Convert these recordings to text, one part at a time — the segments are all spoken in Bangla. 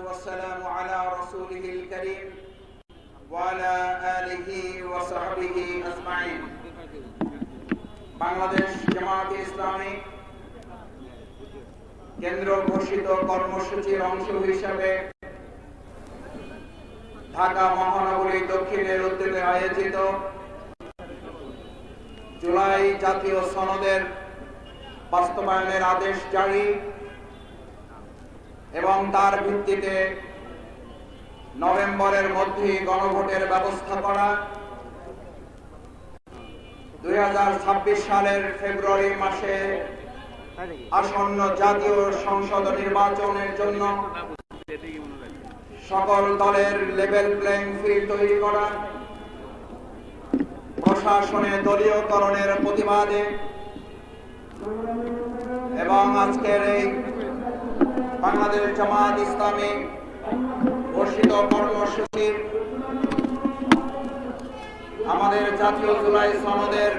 والسلام على رسوله الكريم وعلى آله وصحبه أجمعين বাংলাদেশ জামায়াতে ইসলামী কেন্দ্র ঘোষিত কর্মসূচির অংশ হিসাবে ঢাকা মহানগরী দক্ষিণের উদ্যোগে আয়োজিত জুলাই জাতীয় সনদের বাস্তবায়নের আদেশ জারি এবং তার ভিত্তিতে নভেম্বরের মধ্যে গণভোটের ব্যবস্থা করা। দুই সালের ফেব্রুয়ারি মাসে আসন্ন জাতীয় সংসদ নির্বাচনের জন্য সকল দলের লেভেল প্লেইং ফিল্ড তৈরি করা। প্রশাসনে দলীয়করণের প্রতিবাদে। এবং আজকের এই বাংলাদেশ জামাত ইসলামী ঘোষিত কর্মসূচির আমাদের জাতীয় জুলাই সনদের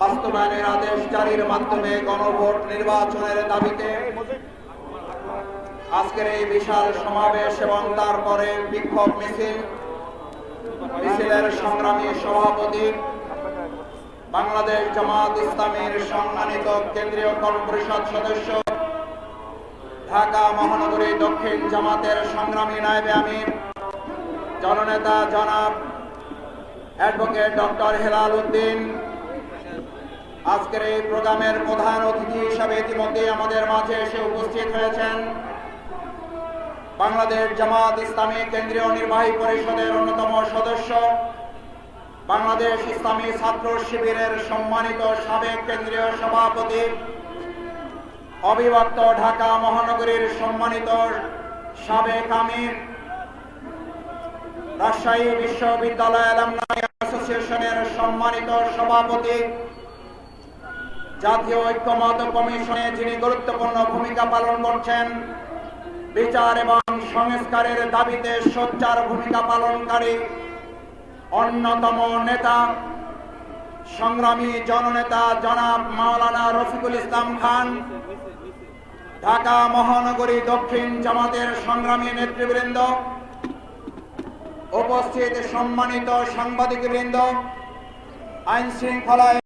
বাস্তবায়নের আদেশ জারির মাধ্যমে গণভোট নির্বাচনের দাবিতে আজকের এই বিশাল সমাবেশ এবং তারপরে বিক্ষোভ মিছিল, মিছিলের সংগ্রামী সভাপতি বাংলাদেশ জামাত ইসলামীর সম্মানিত কেন্দ্রীয় কর্মপরিষদ সদস্য ঢাকা মহানগরী দক্ষিণ জামাতের সংগ্রামী নায়েবে আমির, জননেতা জনাব অ্যাডভোকেট ডক্টর হেলাল উদ্দিন। আজকের এই প্রোগ্রামের প্রধান অতিথি হিসাবে ইতিমধ্যে আমাদের মাঝে এসে উপস্থিত হয়েছেন বাংলাদেশ জামাত ইসলামী কেন্দ্রীয় নির্বাহী পরিষদের অন্যতম সদস্য, বাংলাদেশ ইসলামী ছাত্র শিবিরের সম্মানিত সাবেক কেন্দ্রীয় সভাপতি অবিভক্ত ঢাকা মহানগরীর সম্মানিত সাবেক আমির, রাজশাহী বিশ্ববিদ্যালয় অ্যাসোসিয়েশনের সম্মানিত সভাপতি, জাতীয় ঐক্যমত কমিশনে যিনি গুরুত্বপূর্ণ ভূমিকা পালন করছেন, বিচার এবং সংস্কারের দাবিতে সোচ্চার ভূমিকা পালনকারী অন্যতম নেতা, সংগ্রামী জননেতা জনাব মাওলানা রফিকুল ইসলাম খান ঢাকা মহানগরী দক্ষিণ জামাতের সংগ্রামী নেতৃবৃন্দ উপস্থিত সম্মানিত সাংবাদিকবৃন্দ আইন শৃঙ্খলায়